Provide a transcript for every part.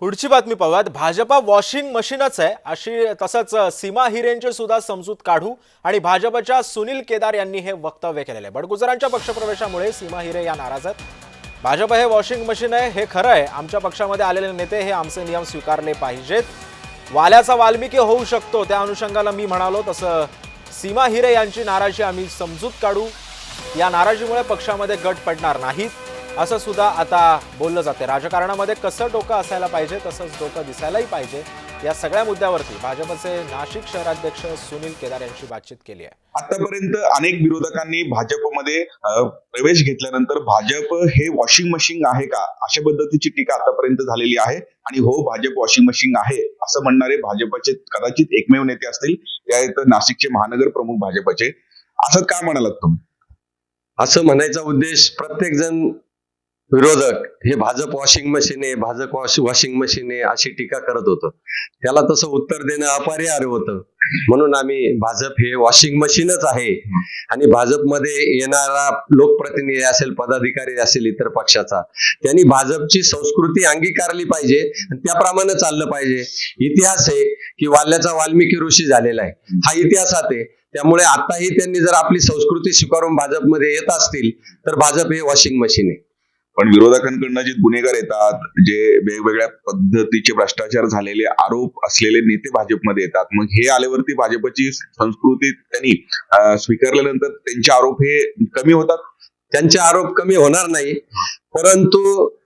पुढची बातमी पाहूयात. भाजपा वॉशिंग मशीनच आहे. अशी तसंच सीमा हिरेंची सुद्धा समजूत काढू आणि भाजपच्या सुनील केदार यांनी हे वक्तव्य केलेलं आहे. बडगुजरांच्या पक्षप्रवेशामुळे सीमा हिरे या नाराज आहेत. भाजप हे वॉशिंग मशीन आहे हे खरं आहे. आमच्या पक्षामध्ये आलेले नेते हे आमचे नियम स्वीकारले पाहिजेत. वाल्याचा वाल्मिकी होऊ शकतो त्या अनुषंगाला मी म्हणालो तसं सीमा हिरे यांची नाराजी आम्ही समजूत काढू. या नाराजीमुळे पक्षामध्ये गट पडणार नाहीत. असं सुद्धा आता बोललं जाते राजकारणामध्ये कसं डोकं असायला पाहिजे तसंच डोकं दिसायलाही पाहिजे या सगळ्या मुद्द्यावरती भाजपचे नाशिक शहराध्यक्ष सुनील केदार यांची बातचीत केली आहे. आतापर्यंत अनेक विरोधकांनी भाजपमध्ये प्रवेश घेतल्यानंतर भाजप हे वॉशिंग मशीन आहे का अशा पद्धतीची टीका आतापर्यंत झालेली आहे. आणि हो भाजप वॉशिंग मशीन आहे असं म्हणणारे भाजपचे कदाचित एकमेव नेते असतील ते आहेत नाशिकचे महानगर प्रमुख भाजपचे. असं का म्हणालात तुम्ही? असं म्हणायचा उद्देश प्रत्येक जण विरोधक हे भाजप वॉशिंग मशीन आहे भाजप वॉशिंग मशीन आहे अशी टीका करत होतं. त्याला तसं उत्तर देणं अपरिहार्य होतं. म्हणून आम्ही भाजप हे वॉशिंग मशीनच आहे. आणि भाजपमध्ये येणारा लोकप्रतिनिधी असेल पदाधिकारी असेल इतर पक्षाचा त्यांनी भाजपची संस्कृती अंगीकारली पाहिजे आणि त्याप्रमाणे चाललं पाहिजे. इतिहास आहे की वाल्याचा वाल्मिकी ऋषी झालेला आहे. हा इतिहासात आहे. त्यामुळे आताही त्यांनी जर आपली संस्कृती स्वीकारून भाजपमध्ये येत असतील तर भाजप हे वॉशिंग मशीन आहे. पण विरोधकांकडनं जे गुन्हेगार येतात जे वेगवेगळ्या पद्धतीचे भ्रष्टाचार झालेले आरोप असलेले नेते भाजपमध्ये येतात मग हे आल्यावरती भाजपची संस्कृती त्यांनी स्वीकारल्यानंतर त्यांचे आरोप हे कमी होतात? त्यांचे आरोप कमी होणार नाही परंतु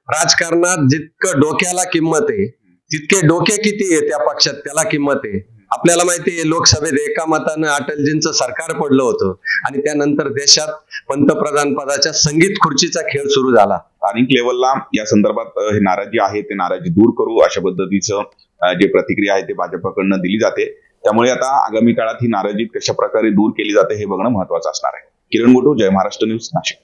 राजकारणात जितकं डोक्याला किंमत आहे तितके डोके किती आहे त्या पक्षात त्याला किंमत आहे. आपल्याला माहिती आहे लोकसभेत एका मतानं अटलजींचं सरकार पडलं होतं. आणि त्यानंतर देशात पंतप्रधान पदाच्या संगीत खुर्चीचा खेळ सुरू झाला. स्थानिक लेवलला या संदर्भात हे नाराजी आहे ते नाराजी दूर करू अशा पद्धतीचं जे प्रतिक्रिया आहे ते भाजपकडनं दिली जाते. त्यामुळे आता आगामी काळात ही नाराजी कशा प्रकारे दूर केली जाते हे बघणं महत्वाचं असणार आहे. किरण गोटू जय महाराष्ट्र न्यूज नाशिक.